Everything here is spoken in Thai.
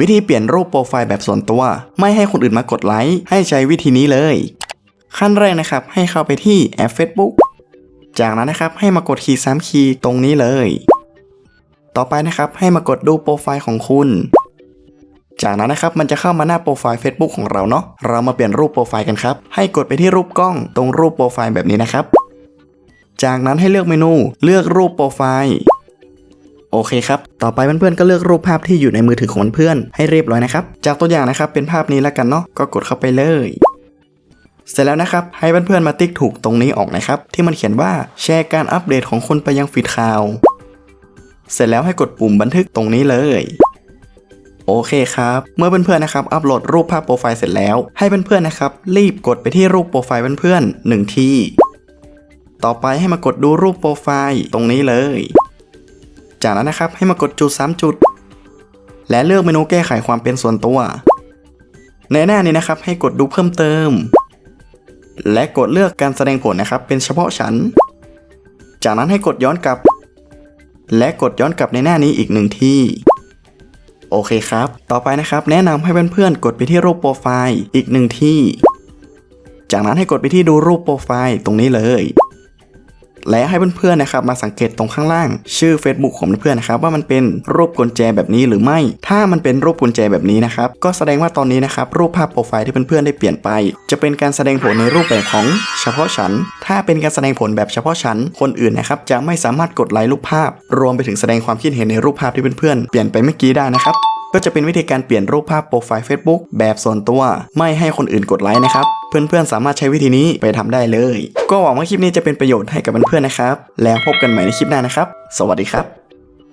วิธีเปลี่ยนรูปโปรไฟล์แบบส่วนตัว ไม่ให้คนอื่นมากดไลค์ให้ใช้วิธีนี้เลย ขั้นแรกนะครับ ให้เข้าไปที่แอป Facebook จากนั้นนะครับให้มากดคีย์ซ้ำคีย์ตรงนี้เลย ต่อไปนะครับให้มากดดูโปรไฟล์ของคุณ จากนั้นนะครับมันจะเข้ามาหน้าโปรไฟล์ Facebook ของเราเนาะเรามาเปลี่ยนรูปโปรไฟล์กันครับ ให้กดไปที่รูปกล้องตรงรูปโปรไฟล์แบบนี้นะครับ จากนั้นให้เลือกเมนูเลือกรูปโปรไฟล์ โอเคครับ ต่อไปเพื่อนๆก็เลือกรูปภาพที่อยู่ในมือถือของเพื่อนให้เรียบร้อยนะครับ จากตัวอย่างนะครับเป็นภาพนี้แล้วกันเนาะ ก็กดเข้าไปเลย เสร็จแล้วนะครับ ให้เพื่อนๆมาติ๊กถูกตรงนี้ออกนะครับ ที่มันเขียนว่าแชร์การอัปเดตของคุณไปยังฟีดข่าว เสร็จแล้วให้กดปุ่มบันทึกตรงนี้เลยโอเคครับ เมื่อเพื่อนๆนะครับอัปโหลดรูปภาพโปรไฟล์เสร็จแล้ว ให้เพื่อนๆนะครับ รีบกดไปที่รูปโปรไฟล์เพื่อนๆหนึ่งที ต่อไปให้มากดดูรูปโปรไฟล์ตรงนี้เลย จากนั้นนะครับให้มากดจุด 3 จุด และเลือกเมนูแก้ไขความเป็นส่วนตัว ในหน้านี้นะครับให้กดดูเพิ่มเติม และกดเลือกการแสดงผลนะครับเป็นเฉพาะฉัน จากนั้นให้กดย้อนกลับ และกดย้อนกลับในหน้านี้อีกหนึ่งที่โอเคครับ ต่อไปนะครับแนะนำให้เพื่อนๆกดไปที่รูปโปรไฟล์อีกหนึ่งที่ จากนั้นให้กดไปที่ดูรูปโปรไฟล์ตรงนี้เลย และให้เพื่อนๆนะครับมาสังเกตตรงข้างล่าง ชื่อ Facebook ของเพื่อนๆนะครับว่ามันเป็นรูปกุญแจแบบนี้หรือไม่ ถ้ามันเป็นรูปกุญแจแบบนี้นะครับก็แสดงว่าตอนนี้นะครับรูปภาพโปรไฟล์ที่เพื่อนๆได้เปลี่ยนไป จะเป็นการแสดงผลในรูปแบบของเฉพาะฉัน ถ้าเป็นการแสดงผลแบบเฉพาะฉัน คนอื่นนะครับจะไม่สามารถกดไลค์รูปภาพ รวมไปถึงแสดงความคิดเห็นในรูปภาพที่เพื่อนๆเปลี่ยนไปเมื่อกี้ได้นะครับก็จะเป็นวิธีการเปลี่ยนรูปภาพโปรไฟล์ Facebook แบบส่วนตัว ไม่ให้คนอื่นกดไลค์นะครับ เพื่อนๆสามารถใช้วิธีนี้ไปทำได้เลย ก็หวังว่าคลิปนี้จะเป็นประโยชน์ให้กับเพื่อนๆนะครับ แล้วพบกันใหม่ในคลิปหน้านะครับ สวัสดีครับ